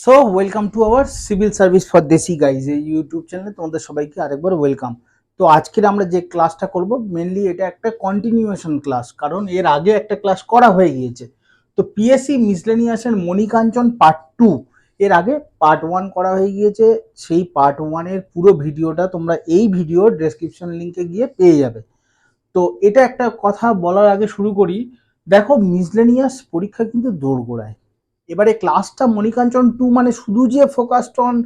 So welcome to our civil service for desi guys এই YouTube চ্যানেলে তোমাদের সবাইকে আরেকবার ওয়েলকাম তো আজকের আমরা যে ক্লাসটা করব মেনলি এটা একটা কন্টিনিউয়েশন ক্লাস কারণ এর আগে একটা ক্লাস করা হয়ে গিয়েছে। তো পিএসসি মিসলেনিয়াসের মণিকাঞ্চন পার্ট টু এর আগে পার্ট ওয়ান করা হয়ে গিয়েছে। সেই পার্ট ওয়ানের পুরো ভিডিওটা তোমরা এই ভিডিওর ডেসক্রিপশন লিঙ্কে গিয়ে পেয়ে যাবে। তো এটা একটা কথা বলার আগে শুরু করি। দেখো মিসলেনিয়াস পরীক্ষা কিন্তু দৌড়গোড়ায় এবারে ক্লাসটা মণিকাঞ্চন টু মানে শুধু যে ফোকাসড অন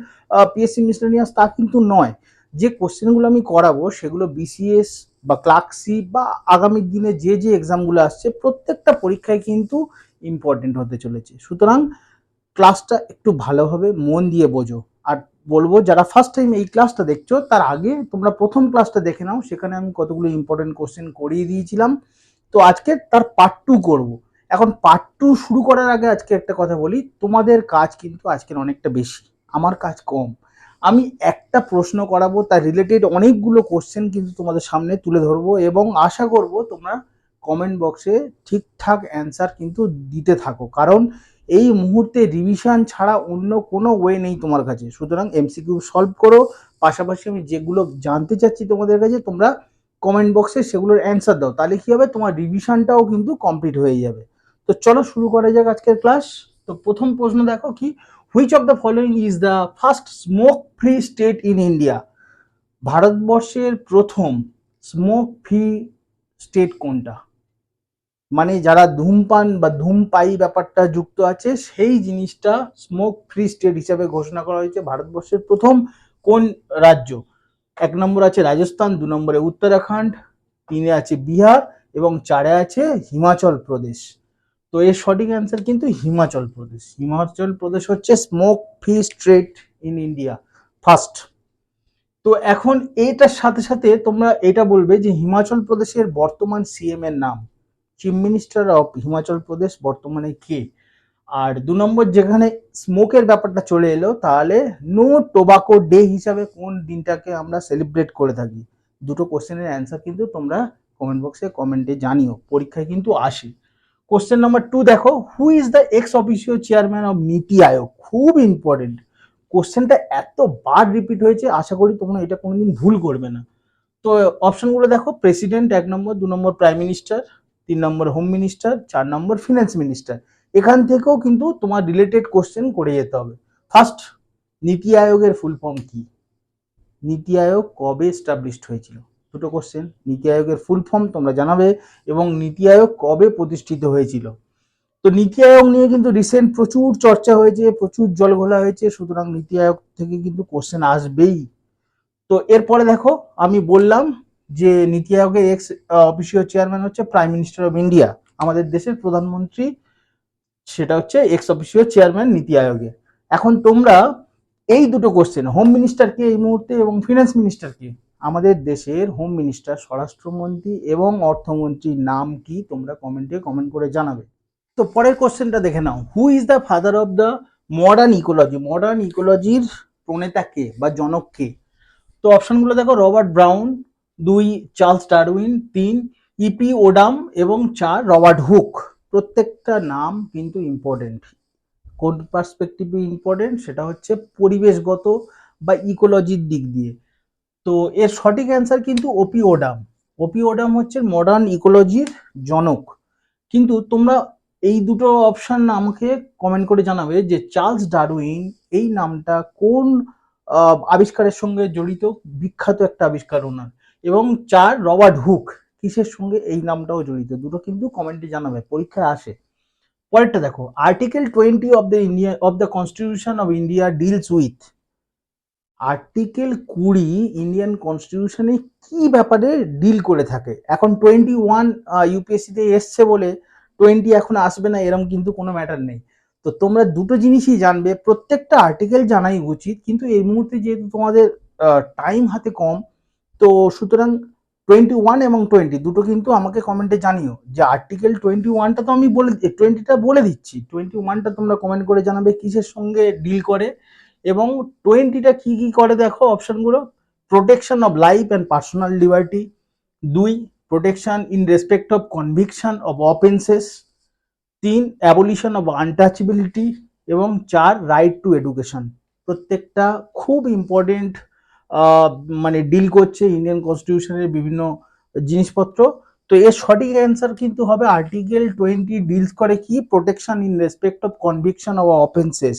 পিএসসি মিসলেনিয়াস তা কিন্তু নয়। যে কোশ্চেনগুলো আমি করাবো সেগুলো বিসিএস বা ক্লার্কসি বা আগামী দিনে যে যে এক্সামগুলো আসছে প্রত্যেকটা পরীক্ষায় কিন্তু ইম্পর্টেন্ট হতে চলেছে। সুতরাং ক্লাসটা একটু ভালোভাবে মন দিয়ে বোঝো। আর বলব, যারা ফার্স্ট টাইম এই ক্লাসটা দেখছ, তার আগে তোমরা প্রথম ক্লাসটা দেখে নাও। সেখানে আমি কতগুলো ইম্পর্টেন্ট কোশ্চেন করিয়ে দিয়েছিলাম। তো আজকে তার পার্ট টু করব। এখন পার্ট টু শুরু করার আগে আজকে একটা কথা বলি, তোমাদের কাজ কিন্তু আজকের অনেকটা বেশি, আমার কাজ কম। আমি একটা প্রশ্ন করাবো, তার রিলেটেড অনেকগুলো কোশ্চেন কিন্তু তোমাদের সামনে তুলে ধরবো এবং আশা করব তোমরা কমেন্ট বক্সে ঠিকঠাক অ্যান্সার কিন্তু দিতে থাকো। কারণ এই মুহূর্তে রিভিশন ছাড়া অন্য কোনো ওয়ে নেই তোমার কাছে। সুতরাং এমসিকিউ সলভ করো, পাশাপাশি আমি যেগুলো জানতে চাচ্ছি তোমাদের কাছে, তোমরা কমেন্ট বক্সে সেগুলোর অ্যান্সার দাও। তাহলে কী হবে? তোমার রিভিশনটাও কিন্তু কমপ্লিট হয়ে যাবে। তো চলো শুরু করা যাক আজকের ক্লাস তো প্রথম প্রশ্ন দেখো কি which of the following is the first smoke free state in India ভারতবর্ষের প্রথম স্মোক ফ্রি স্টেট কোনটা? মানে যারা ধূমপান বা ধূমপাই ব্যাপারটা যুক্ত আছে, সেই জিনিসটা স্মোক ফ্রি স্টেট হিসাবে ঘোষণা করা হয়েছে। ভারতবর্ষের প্রথম কোন রাজ্য? এক নম্বর আছে রাজস্থান, দু নম্বরে উত্তরাখণ্ড, তিনে আছে বিহার এবং চারে আছে হিমাচল প্রদেশ। তো এর সঠিক অ্যান্সার কিন্তু হিমাচল প্রদেশ। হিমাচল প্রদেশ হচ্ছে smoke free state in India first তো এখন এটার সাথে সাথে তোমরা এটা বলবে যে হিমাচল প্রদেশের বর্তমান সিএম এর নাম। Chief minister of Himachal Pradesh বর্তমানে কে? আর দু নম্বর যেখানে স্মোকের ব্যাপারটা চলে এলো, তাহলে নো টোবাকো ডে হিসাবে কোন দিনটাকে আমরা সেলিব্রেট করে থাকি? দুটো কোশ্চেনের অ্যান্সার কিন্তু তোমরা কমেন্ট বক্সে কমেন্টে জানিও। পরীক্ষায় কিন্তু আসে। কোশ্চেন নাম্বার টু দেখো who is the ex officio chairman of NITI Aayog? খুব ইম্পর্টেন্ট কোশ্চেনটা এত বার রিপিট হয়েছে, আশা করি তোমরা এটা কোনোদিন ভুল করবে না। তো অপশনগুলো দেখো প্রেসিডেন্ট এক নম্বর, দু নম্বর প্রাইম মিনিস্টার তিন নম্বর হোম মিনিস্টার চার নম্বর ফিনান্স মিনিস্টার এখান থেকেও কিন্তু তোমার রিলেটেড কোশ্চেন করে যেতে হবে। ফার্স্ট নীতি আয়োগের ফুল ফর্ম কি? নীতি আয়োগ কবে এস্টাবলিশড হয়েছিল? দুটো কোশ্চেন নীতি আয়োগের ফুল ফর্ম তোমরা জানাবে এবং নীতি আয়োগ কবে প্রতিষ্ঠিত হয়েছিল? তো নীতি আয়োগ নিয়ে কিন্তু রিসেন্ট প্রচুর চর্চা হয়েছে, প্রচুর জল ঘোলা হয়েছে, সুতরাং নীতি আয়োগ থেকে কিন্তু কোশ্চেন আসবেই। তো এরপরে দেখো, আমি বললাম যে নীতি আয়োগের এক্স অফিসিয়াল চেয়ারম্যান হচ্ছে প্রাইম মিনিস্টার অফ ইন্ডিয়া আমাদের দেশের প্রধানমন্ত্রী, সেটা হচ্ছে এক্স অফিসিয়াল চেয়ারম্যান নীতি আয়োগের এখন তোমরা এই দুটো কোশ্চেন হোম মিনিস্টার কে এই মুহূর্তে এবং ফিনান্স মিনিস্টারকে আমাদের দেশের হোম মিনিস্টার স্বরাষ্ট্রমন্ত্রী এবং অর্থমন্ত্রীর নাম কি তোমরা কমেন্টে কমেন্ট করে জানাবে। তো পরের কোশ্চেনটা দেখে নাও। Who is the father of the modern ecology modern ইকোলজির প্রণেতা কে বা জনক কে? তো অপশনগুলো দেখো, রবার্ট ব্রাউন, দুই, চার্লস ডারউইন, তিন ইপি ওডাম এবং চার, রবার্ট হুক। প্রত্যেকটা নাম কিন্তু ইম্পর্টেন্ট কোন পার্সপেক্টিভে ইম্পর্টেন্ট সেটা হচ্ছে পরিবেশগত বা ইকোলজির দিক দিয়ে। তো এর সঠিক অ্যান্সার কিন্তু ওপি ওডাম ওপি ওডাম হচ্ছে মডার্ন ইকোলজির জনক। কিন্তু তোমরা এই দুটো অপশান আমাকে কমেন্ট করে জানাবে যে চার্লস ডারউইন এই নামটা কোন আবিষ্কারের সঙ্গে জড়িত? বিখ্যাত একটা আবিষ্কার ওনার। এবং চার, রবার্ট হুক কিসের সঙ্গে এই নামটাও জড়িত? দুটো কিন্তু কমেন্টে জানাবে, পরীক্ষায় আসে। পরেরটা দেখো article twenty of the India of the constitution of India deals with article কুড়ি ইন্ডিয়ান কনস্টিটিউশনে কি ব্যাপারে ডিল করে থাকে? এখন টোয়েন্টি ওয়ান ইউপিএসসিতে এসছে বলে টোয়েন্টি এখন আসবে না এরকম কিন্তু কোনো ম্যাটার নেই। তো তোমরা দুটো জিনিসই জানবে, প্রত্যেকটা আর্টিকেল জানাই উচিত, কিন্তু এই মুহূর্তে যেহেতু তোমাদের টাইম হাতে কম, তো সুতরাং টোয়েন্টি ওয়ান এবং টোয়েন্টি দুটো কিন্তু আমাকে কমেন্টে জানিও। যে আর্টিকেল টোয়েন্টি ওয়ানটা তো আমি বলে টোয়েন্টিটা বলে দিচ্ছি। টোয়েন্টি ওয়ানটা তোমরা কমেন্ট করে জানাবে কিসের সঙ্গে ডিল করে। এবং টোয়েন্টিটা কি কি করে দেখো অপশনগুলো protection of life and personal liberty দুই protection in respect of conviction of offences তিন অ্যাবলিশন অফ আনটাচেবিলিটি এবং চার রাইট টু এডুকেশন প্রত্যেকটা খুব ইম্পর্টেন্ট মানে ডিল করছে ইন্ডিয়ান কনস্টিটিউশনের বিভিন্ন জিনিসপত্র। তো এর সঠিক অ্যান্সার কিন্তু হবে আর্টিকেল টোয়েন্টি ডিলস করে কি? Protection in respect of conviction of offences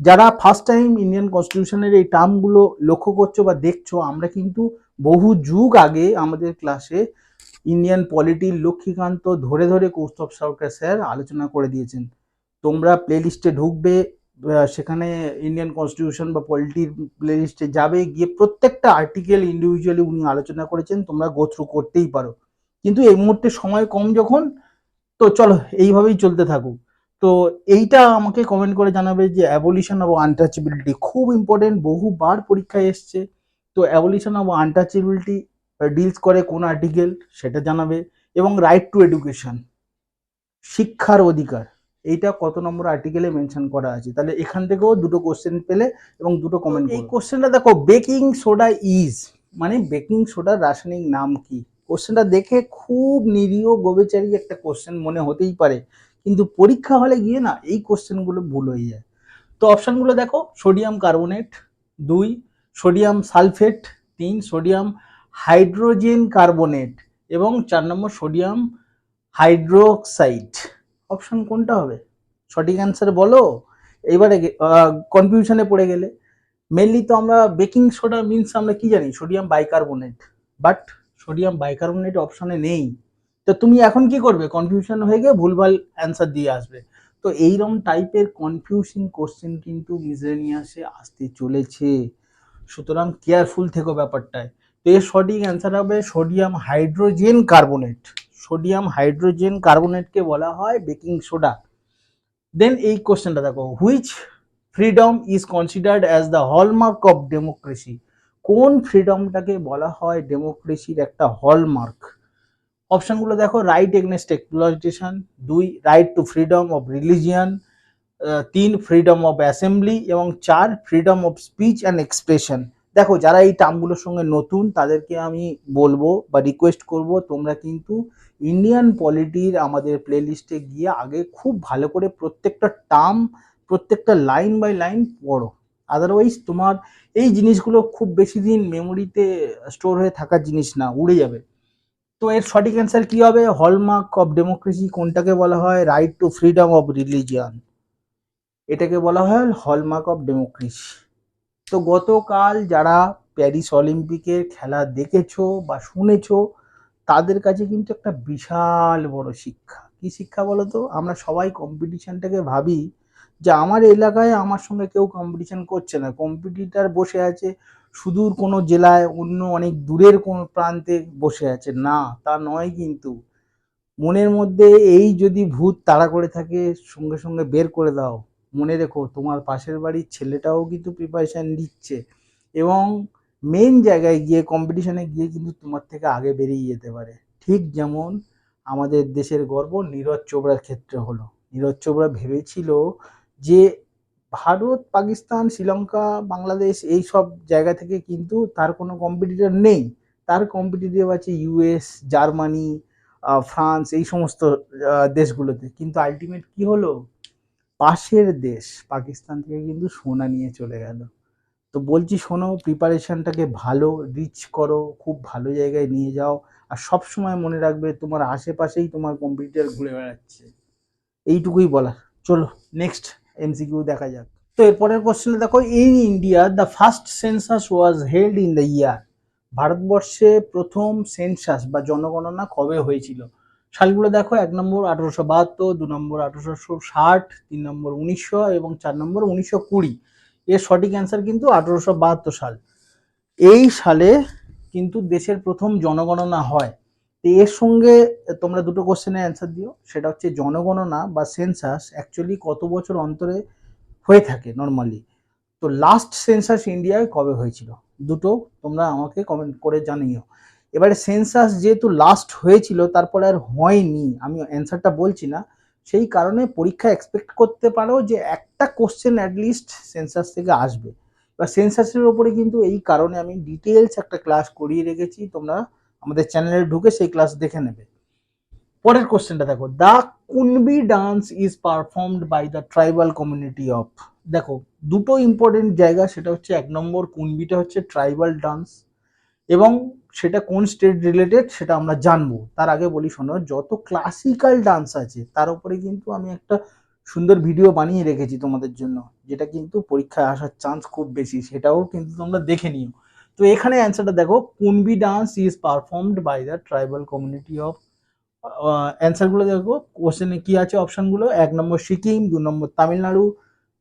যারা ফার্স্ট টাইম ইন্ডিয়ান কনস্টিটিউশনের এই টার্মগুলো লক্ষ্য করছ বা দেখছ, আমরা কিন্তু বহু যুগ আগে আমাদের ক্লাসে ইন্ডিয়ান পলিটির লক্ষ্মীকান্ত ধরে ধরে কৌস্তব সরকার স্যার আলোচনা করে দিয়েছেন। তোমরা প্লেলিস্টে ঢুকবে সেখানে ইন্ডিয়ান কনস্টিটিউশন বা পলিটির প্লেলিস্টে যাবে, গিয়ে প্রত্যেকটা আর্টিকেল ইন্ডিভিজুয়ালি উনি আলোচনা করেছেন, তোমরা গো থ্রু করতেই পারো। কিন্তু এই মুহূর্তে সময় কম যখন, তো চলো, এইভাবেই চলতে থাকুক। তো এইটা আমাকে কমেন্ট করে জানাবে যে অ্যাবলিশন অব আনটাচেবিলিটি খুব ইম্পর্টেন্ট বহুবার পরীক্ষায় এসছে। তো অ্যাবলিশন অব আনটাচেবিলিটি ডিলস করে কোন আর্টিকেল সেটা জানাবে এবং রাইট টু এডুকেশন শিক্ষার অধিকার এইটা কত নম্বর আর্টিকেলে মেনশন করা আছে। তাহলে এখান থেকেও দুটো কোশ্চেন পেলে এবং দুটো কমেন্ট এই কোশ্চেনটা দেখো বেকিং সোডা ইজ মানে বেকিং সোডার রাসায়নিক নাম কি? কোশ্চেনটা দেখে খুব নিরীহ গোবেচারি একটা কোশ্চেন মনে হতেই পারে। কিন্তু পরীক্ষা হলে গিয়ে না এই কোশ্চেনগুলো ভুল হয়ে যায়। তো অপশনগুলো দেখো সোডিয়াম কার্বনেট দুই সোডিয়াম সালফেট তিন সোডিয়াম হাইড্রোজেন কার্বনেট এবং চার নম্বর সোডিয়াম হাইড্রোক্সাইড অপশন কোনটা হবে? সঠিক অ্যান্সার বলো। এবারে কনফিউশনে পড়ে গেলে। মেনলি তো আমরা বেকিং সোডা মিনস আমরা কি জানি? Sodium bicarbonate but sodium bicarbonate অপশনে নেই। তো তুমি এখন কি করবে? কনফিউশন হয়ে গিয়ে ভুলভাল অ্যান্সার দিয়ে আসবে। তো এইরকম টাইপের কনফিউশন কোশ্চেন কিন্তু মিসলেনিয়াসে আসতে চলেছে। সুতরাং কেয়ারফুল থেকো ব্যাপারটায়। তো এর সঠিক অ্যান্সার হবে sodium hydrogen carbonate sodium hydrogen কার্বোনেটকে বলা হয় বেকিং সোডা দেন এই কোশ্চেনটা দেখো which freedom is considered as the hallmark of democracy কোন ফ্রিডমটাকে বলা হয় ডেমোক্রেসির একটা হলমার্ক অপশনগুলো দেখো রাইট এগনেস্ট এক্সপ্লয়টেশন দুই right to freedom of religion তিন ফ্রিডম অফ অ্যাসেম্বলি এবং চার freedom of speech and expression দেখো, যারা এই টার্মগুলোর সঙ্গে নতুন, তাদেরকে আমি বলব বা রিকোয়েস্ট করব, তোমরা কিন্তু ইন্ডিয়ান পলিটির আমাদের প্লেলিস্টে গিয়ে আগে খুব ভালো করে প্রত্যেকটা টার্ম প্রত্যেকটা লাইন বাই লাইন পড়ো। আদারওয়াইজ তোমার এই জিনিসগুলো খুব বেশি দিন মেমোরিতে স্টোর হয়ে থাকার জিনিস না, উড়ে যাবে। তো এর সঠিক অ্যান্সার কি হবে? হলমার্ক অফ ডেমোক্রেসি কোনটাকে বলা হয়? Right to freedom of religion এটাকে বলা হয় হলমার্ক অফ ডেমোক্রেসি তো গতকাল যারা প্যারিস অলিম্পিকের খেলা দেখেছ বা শুনেছো, তাদের কাছে কিন্তু একটা বিশাল বড় শিক্ষা। কি শিক্ষা বলো তো আমরা সবাই কম্পিটিশনটাকে ভাবি যে আমার এলাকায় আমার সঙ্গে কেউ কম্পিটিশন করছে না। কম্পিটিটার বসে আছে সুদূর কোনো জেলায় অন্য অনেক দূরের কোনো প্রান্তে বসে আছে। না, তা নয় কিন্তু। মনের মধ্যে এই যদি ভূত তাড়া করে থাকে, সঙ্গে সঙ্গে বের করে দাও। মনে রেখো, তোমার পাশের বাড়ির ছেলেটাও কিন্তু প্রিপারেশান নিচ্ছে এবং মেন জায়গায় গিয়ে কম্পিটিশনে গিয়ে কিন্তু তোমার থেকে আগে বেরিয়ে যেতে পারে। ঠিক যেমন আমাদের দেশের গর্ব নীরজ চোপড়ার ক্ষেত্রে হলো। নীরজ চোপড়া ভেবেছিল যে ভারত, পাকিস্তান, শ্রীলঙ্কা, বাংলাদেশ এই সব জায়গা থেকে কিন্তু তার কোনো কম্পিটিটর নেই। তার কম্পিটিটিভ আছে ইউএস জার্মানি ফ্রান্স এই সমস্ত দেশগুলোতে। কিন্তু আলটিমেট কি হলো? পাশের দেশ, পাকিস্তান থেকে কিন্তু সোনা নিয়ে চলে গেল। তো বলছি শোনো প্রিপারেশনটাকে ভালো রিচ করো, খুব ভালো জায়গায় নিয়ে যাও। আর সব সময় মনে রাখবে, তোমার আশেপাশেই তোমার কম্পিউটার ঘুরে বেড়াচ্ছে। এইটুকুই বলা চলো নেক্সট এমসিকিউ দেখা যাক। তো এরপরের কোশ্চেনে দেখো in India the first census was held in the year ভারতবর্ষে প্রথম সেন্সাস বা জনগণনা কবে হয়েছিল? সালগুলো দেখো, এক নম্বর আঠারোশো বাহাত্তর, দু নম্বর আঠারোশো ষাট, তিন নম্বর উনিশশো এবং চার নম্বর উনিশশো কুড়ি। এর সঠিক অ্যান্সার কিন্তু আঠারোশো বাহাত্তর সাল। এই সালে কিন্তু দেশের প্রথম জনগণনা হয়। তো এর সঙ্গে তোমরা দুটো কোশ্চেনের অ্যান্সার দিও। সেটা হচ্ছে জনগণনা বা সেন্সাস অ্যাকচুয়ালি কত বছর অন্তরে হয়ে থাকে নর্মালি তো লাস্ট সেন্সাস ইন্ডিয়ায় কবে হয়েছিল? দুটো তোমরা আমাকে কমেন্ট করে জানিও। এবারে সেন্সাস যেহেতু লাস্ট হয়েছিল, তারপরে আর হয়নি, আমি অ্যান্সারটা বলছি না। সেই কারণে পরীক্ষা এক্সপেক্ট করতে পারো যে একটা কোশ্চেন অ্যাটলিস্ট সেন্সাস থেকে আসবে। বা সেন্সাসের ওপরে কিন্তু এই কারণে আমি ডিটেলস একটা ক্লাস করিয়ে রেখেছি। তোমরা আমাদের চ্যানেলে ঢুকে সেই ক্লাস দেখে নেবে। পরের কোশ্চেনটা দেখো the Kunbi dance is performed by the tribal community of দেখো, দুটো ইম্পর্টেন্ট জায়গা, সেটা হচ্ছে এক নম্বর কুনবিটা হচ্ছে ট্রাইবাল ডান্স এবং সেটা কোন স্টেট রিলেটেড সেটা আমরা জানব। তার আগে বলি, শোনো, যত ক্লাসিক্যাল ডান্স আছে, তার উপরে কিন্তু আমি একটা সুন্দর ভিডিও বানিয়ে রেখেছি তোমাদের জন্য, যেটা কিন্তু পরীক্ষায় আসার চান্স খুব বেশি, সেটাও কিন্তু তোমরা দেখে নিও। তো এখানে অ্যান্সারটা দেখো Kunbi dance is performed by the tribal community of অ্যান্সারগুলো দেখো কোশ্চেনে কি আছে অপশানগুলো এক নম্বর সিকিম, দু নম্বর তামিলনাড়ু,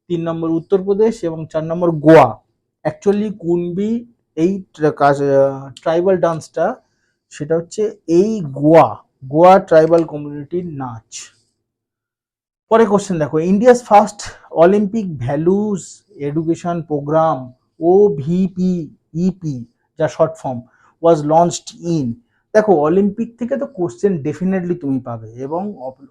তিন নম্বর উত্তরপ্রদেশ এবং চার নম্বর গোয়া। অ্যাকচুয়ালি কুনবি এই ট্রাইবাল ডান্সটা সেটা হচ্ছে এই গোয়া গোয়া ট্রাইবাল কমিউনিটির নাচ। পরে কোশ্চেন দেখো India's first Olympic values education programme O VP EP যা short form was launched in দেখো অলিম্পিক থেকে তো কোশ্চেন ডেফিনেটলি তুমি পাবে এবং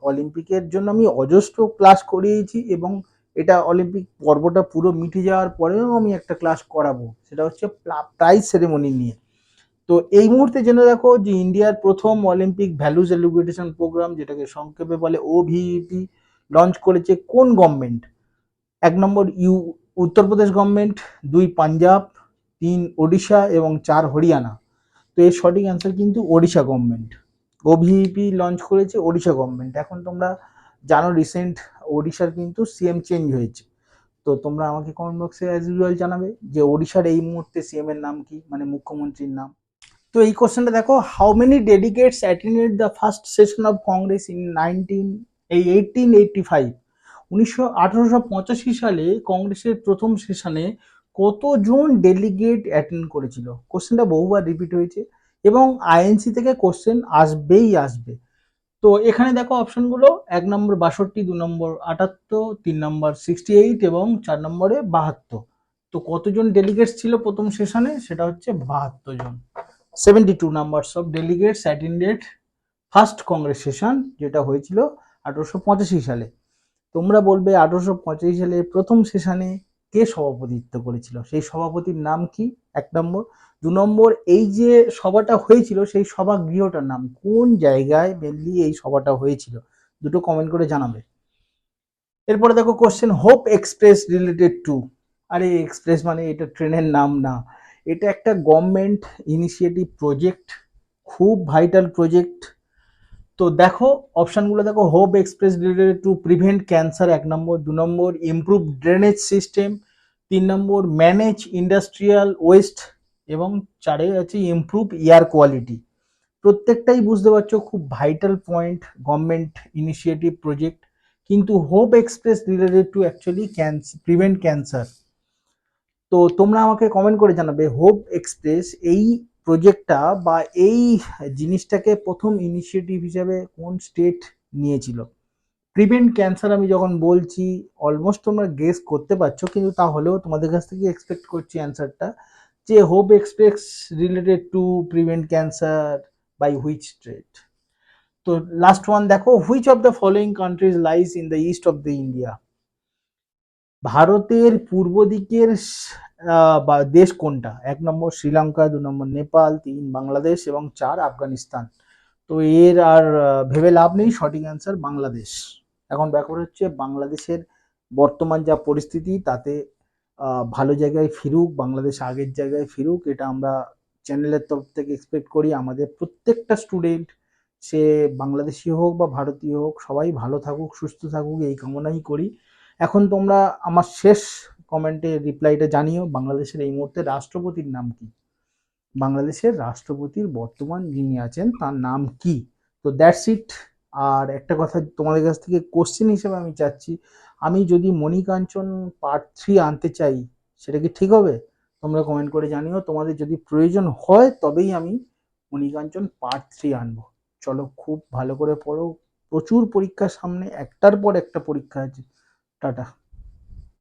অলিম্পিকের জন্য আমি অজস্র ক্লাস করিয়েছি এবং এটা অলিম্পিক পর্বটা পুরো মিটে যাওয়ার পরেও আমি একটা ক্লাস করাবো, সেটা হচ্ছে প্রাইজ সেরেমনি নিয়ে। তো এই মুহূর্তে জেনে দেখো যে ইন্ডিয়ার প্রথম অলিম্পিক ভ্যালুজ এডুকেশন প্রোগ্রাম যেটাকে সংক্ষেপে বলে ওভিইপি লঞ্চ করেছে কোন গভর্নমেন্ট এক নম্বর ইউ উত্তরপ্রদেশ গভর্নমেন্ট দুই পাঞ্জাব তিন ওড়িশা এবং চার হরিয়ানা। তো এর সঠিক অ্যান্সার কিন্তু ওড়িশা গভর্নমেন্ট ওভিপি লঞ্চ করেছে ওড়িশা গভর্নমেন্ট এখন তোমরা জানো রিসেন্ট ওড়িশার কিন্তু সিএম চেঞ্জ হয়েছে। তো তোমরা আমাকে কমেন্ট বক্সে অ্যাজ ইউজুয়াল জানাবে যে ওড়িশার এই মুহূর্তে সিএম এর নাম কি? মানে মুখ্যমন্ত্রীর নাম। তো এই কোশ্চেনটা দেখো how many dedicates attended the first session of Congress in nineteen এই এইটিন এইটটি ফাইভ উনিশশো আঠারোশো পঁচাশি সালে কংগ্রেসের প্রথম সেশনে কতজন ডেলিগেট অ্যাটেন্ড করেছিল? কোশ্চেনটা বহুবার রিপিট হয়েছে এবং আইএনসি থেকে কোশ্চেন আসবেই আসবে। তো এখানে দেখো অপশনগুলো এক নম্বর বাষট্টি, দু নম্বর আটাত্তর, তিন নম্বর সিক্সটি এইট এবং চার নম্বরে বাহাত্তর। তো কতজন ডেলিগেটস ছিল প্রথম সেশনে? সেটা হচ্ছে বাহাত্তর জন। Seventy two numbers of delegates attended first Congress session যেটা হয়েছিল আঠারোশো পঁচাশি সালে। তোমরা বলবে আঠারোশো পঁচাশি সালে প্রথম সেশনে কে সভাপতিত্ব করেছিল? সেই সভাপতির নাম কি? এক নম্বর। দু নম্বর, এই যে সভাটা হয়েছিল, সেই সভা গৃহটার নাম কোন জায়গায় মেনলি এই সভাটা হয়েছিল? দুটো কমেন্ট করে জানাবে। এরপরে দেখো question hope express related to আরে এক্সপ্রেস মানে এটা ট্রেনের নাম না। এটা একটা গভর্নমেন্ট ইনিশিয়েটিভ প্রজেক্ট খুব ভাইটাল প্রজেক্ট তো দেখো, অপশানগুলো দেখো hope express related to prevent cancer এক নম্বর, দু নম্বর ইমপ্রুভ ড্রেনেজ সিস্টেম তিন নম্বর ম্যানেজ ইন্ডাস্ট্রিয়াল ওয়েস্ট এবং চারে আছে ইমপ্রুভ এয়ার কোয়ালিটি প্রত্যেকটাই বুঝতে পারছ, খুব vital point government initiative project কিন্তু hope express related to actually cancer prevent cancer তো তোমরা আমাকে কমেন্ট করে জানাবে হোপ এক্সপ্রেস এই প্রজেক্টটা বা এই জিনিসটাকে প্রথম ইনিশিয়েটিভ হিসাবে কোন স্টেট নিয়েছিল? প্রিভেন্ট ক্যান্সার আমি যখন বলছি অলমোস্ট তোমরা গেস করতে পারছ, কিন্তু তাহলেও তোমাদের কাছ থেকে এক্সপেক্ট করছি অ্যান্সারটা যে hope express related to prevent cancer by which state তো লাস্ট ওয়ান দেখো which of the following countries lies in the east of the India ভারতের পূর্ব দিকের বা দেশ কোনটা? এক নম্বর শ্রীলঙ্কা, দু নম্বর নেপাল, তিন বাংলাদেশ এবং চার আফগানিস্তান। তো এর আর ভেবে লাভ নেই, সঠিক অ্যান্সার বাংলাদেশ। এখন ব্যাপার হচ্ছে বাংলাদেশের বর্তমান যা পরিস্থিতি, তাতে ভালো জায়গায় ফিরুক, বাংলাদেশ আগের জায়গায় ফিরুক, এটা আমরা চ্যানেলের তরফ থেকে এক্সপেক্ট করি। আমাদের প্রত্যেকটা স্টুডেন্ট সে বাংলাদেশি হোক বা ভারতীয় হোক, সবাই ভালো থাকুক, সুস্থ থাকুক, এই কামনাই করি। এখন তোমরা আমার শেষ কমেন্টে রিপ্লাইটা জানিও, বাংলাদেশের এই মুহূর্তে রাষ্ট্রপতির নাম কি? বাংলাদেশের রাষ্ট্রপতির বর্তমান যিনি আছেন, তার নাম কি? তো দ্যাটস ইট আর একটা কথা তোমাদের কাছ থেকে কোশ্চেন হিসেবে আমি চাচ্ছি, আমি যদি মণিকাঞ্চন পার্ট থ্রি আনতে চাই, সেটা কি ঠিক হবে? তোমরা কমেন্ট করে জানিও। তোমাদের যদি প্রয়োজন হয়, তবেই আমি মণিকাঞ্চন পার্ট থ্রি আনব। চলো খুব ভালো করে পড়ো। প্রচুর পরীক্ষার সামনে, একটার পর একটা পরীক্ষা আছে। টাটা